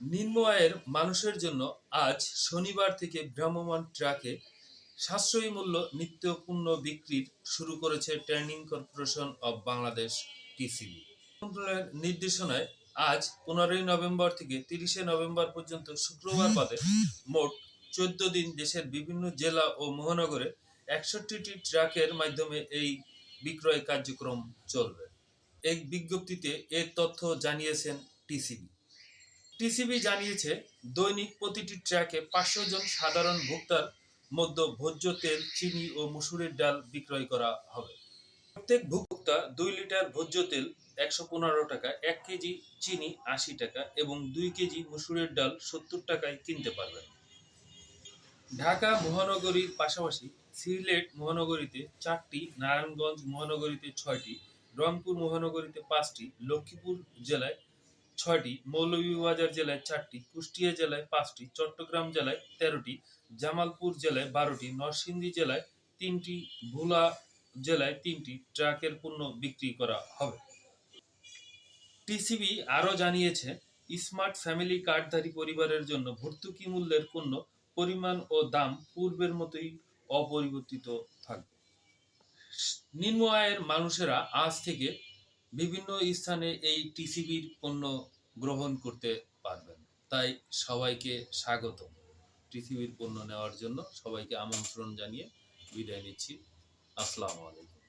নিম্ন আয়ের মানুষের জন্য আজ শনিবার থেকে ভ্রাম্যমাণ ট্রাকে সাশ্রয়ী মূল্য নিত্য পণ্য বিক্রির শুরু করেছে training corporation of Bangladesh, TCB. মন্ত্রণালয়ের নির্দেশনায় আজ পনেরোই নভেম্বর থেকে তিরিশে নভেম্বর পর্যন্ত শুক্রবার বাদে মোট চোদ্দ দিন দেশের বিভিন্ন জেলা ও মহানগরে একষট্টিটি ট্রাকের মাধ্যমে এই বিক্রয় কার্যক্রম চলবে। এক বিজ্ঞপ্তিতে এ তথ্য জানিয়েছেন টিসিবি। টিসিবি জানিয়েছে, দৈনিক প্রতিটি ট্র্যাকে পাঁচশো জন সাধারণ ভোক্তার মধ্যে ভোজ্য তেল, চিনি ও মুসুরের ডাল বিক্রয় করা হবে। প্রত্যেক ভোক্তা দুই লিটার ভোজ্য তেল একশো পনেরো টাকা, এক কেজি চিনি আশি টাকা এবং দুই কেজি মুসুরের ডাল সত্তর টাকায় কিনতে পারবেন। ঢাকা মহানগরীর পাশাপাশি সিলেট মহানগরীতে চারটি, নারায়ণগঞ্জ মহানগরীতে ছয়টি, রংপুর মহানগরীতে পাঁচটি, লক্ষ্মীপুর জেলায় ছয়টি মৌলভীবাজার জেলায় চারটি, কুষ্টিয়া জেলায় পাঁচটি, চট্টগ্রাম জেলায় তেরোটি, জামালপুর জেলায় বারোটি, নরসিংদী জেলায় তিনটি, ভোলা জেলায় তিনটি ট্রাকের পণ্য বিক্রি করা হবে। টিসিবি আরও জানিয়েছে, স্মার্ট ফ্যামিলি কার্ডধারী পরিবারের জন্য ভর্তুকি মূল্যের পণ্য পরিমাণ ও দাম পূর্বের মতোই অপরিবর্তিত থাকবে। নিম্ন আয়ের মানুষেরা আজ থেকে বিভিন্ন স্থানে এই টিসিবির পণ্য গ্রহণ করতে পারবেন। তাই সবাইকে স্বাগত পৃথিবীর পণ্য নেওয়ার জন্য সবাইকে আমন্ত্রণ জানিয়ে বিদায় নিচ্ছি। আসসালামু আলাইকুম।